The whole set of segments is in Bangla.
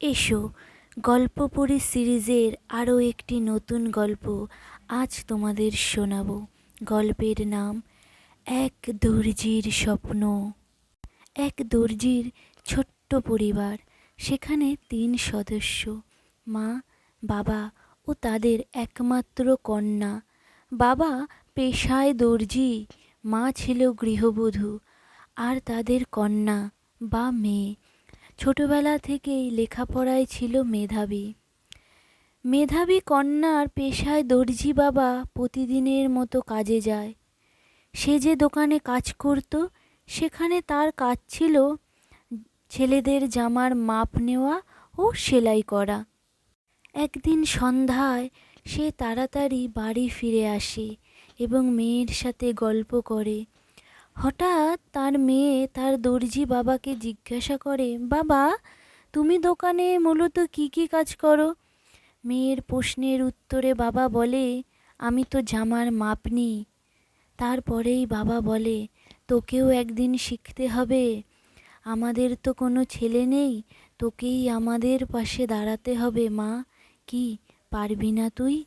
এসো গল্পপুরী সিরিজের আরও একটি নতুন গল্প আজ তোমাদের শোনাবো। গল্পের নাম, এক দর্জির স্বপ্ন। এক দর্জির ছোট্ট পরিবার, সেখানে তিন সদস্য, মা, বাবা ও তাদের একমাত্র কন্যা। বাবা পেশায় দর্জি, মা ছিল গৃহবধূ, আর তাদের কন্যা বা মেয়ে। ছোটবেলা থেকেই লেখাপড়ায় ছিল মেধাবী। মেধাবী কন্যার পেশায় দর্জি বাবা প্রতিদিনের মতো কাজে যায়। সে যে দোকানে কাজ করত, সেখানে তার কাজ ছিল ছেলেদের জামার মাপ নেওয়া ও সেলাই করা। একদিন সন্ধ্যায় সে তাড়াতাড়ি বাড়ি ফিরে আসে এবং মেয়ের সাথে গল্প করে। হঠাৎ তার মেয়ে তার দর্জি বাবাকে জিজ্ঞাসা করে, বাবা, তুমি দোকানে মূলত কি কি কাজ করো? মেয়ের প্রশ্নের উত্তরে বাবা বলে, আমি তো জামার মাপ নিই। তারপরেই বাবা বলে, তোকেও একদিন শিখতে হবে। আমাদের তো কোনো ছেলে নেই, তোকেই আমাদের পাশে দাঁড়াতে হবে, মা। কি, পারবি না তুই?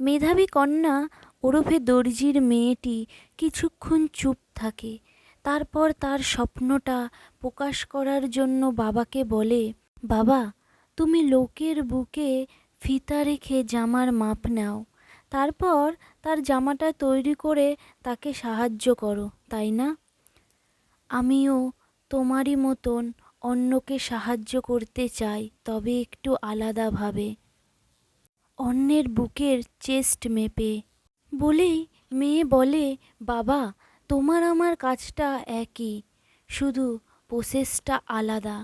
মেধাবী কন্যা ওরফে দর্জির মেয়েটি কিছুক্ষণ চুপ থাকে। তারপর তার স্বপ্নটা প্রকাশ করার জন্য বাবাকে বলে, বাবা, তুমি লোকের বুকে ফিতা রেখে জামার মাপ নাও। তারপর তার জামাটা তৈরি করে তাকে সাহায্য করো, তাই না? আমিও তোমারই মতন অন্যকে সাহায্য করতে চাই, তবে একটু আলাদাভাবে। অন্যের বুকের চেস্ট মেপে। বলেই মেয়ে বলে, বাবা, তোমার আমার কাজটা একই, শুধু প্রসেসটা আলাদা।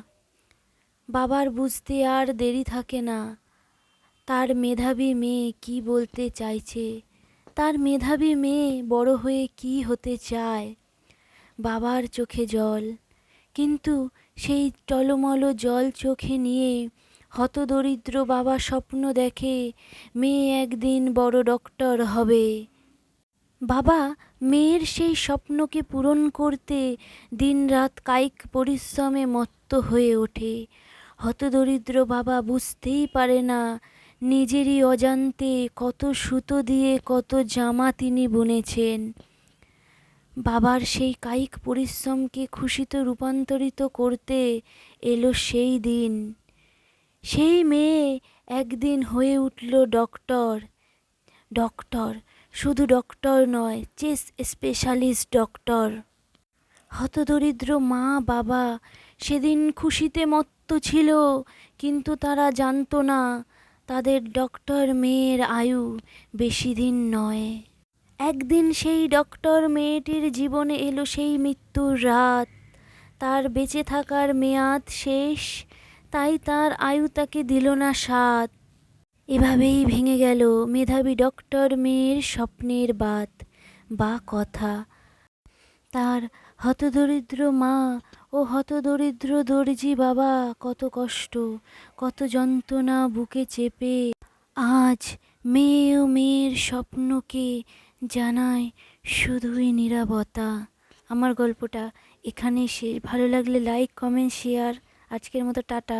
বাবার বুঝতে আর দেরি থাকে না। তার মেধাবী মেয়ে কি বলতে চাইছে? তার মেধাবী মেয়ে বড় হয়ে কি হতে চায়? বাবার চোখে জল, কিন্তু সেই টলমল জল চোখে নিয়ে হতদরিদ্র বাবা স্বপ্ন দেখে, মেয়ে একদিন বড় ডক্টর হবে। বাবা, মেয়ের সেই স্বপ্নকে পূরণ করতে দিনরাত কায়িক পরিশ্রমে মত্ত হয়ে ওঠে। হতদরিদ্র বাবা বুঝতেই পারে না নিজেরই অজান্তে কত সুতো দিয়ে কত জামা তিনি বুনেছেন। বাবার সেই কায়িক পরিশ্রমকে খুশিতে রূপান্তরিত করতে এলো সেই দিন। সেই মেয়ে একদিন হয়ে উঠল ডক্টর। ডক্টর, শুধু ডক্টর নয়, চেস স্পেশালিস্ট ডক্টর। হতদরিদ্র মা বাবা সেদিন খুশিতে মত্ত ছিল, কিন্তু তারা জানতো না তাদের ডক্টর মেয়ের আয়ু বেশি দিন নয়। একদিন সেই ডক্টর মেয়েটির জীবনে এলো সেই মৃত্যুর রাত। তার বেঁচে থাকার মেয়াদ শেষ তাই তার আয়ু তাকে দিল না সাথ এভাবেই ভেঙে গেল মেধাবী ডক্টর মেয়ের স্বপ্নের বাত, বা কথা। তার হতদরিদ্র মা ও হতদরিদ্র দর্জি বাবা কত কষ্ট, কত যন্ত্রণা বুকে চেপে। আজ মেয়ে ও মেয়ের স্বপ্নকে জানায় শুধুই নিরাপত্তা আমার গল্পটা এখানেই শেষ। ভালো লাগলে লাইক কমেন্ট শেয়ার আজকের মতো টাটা।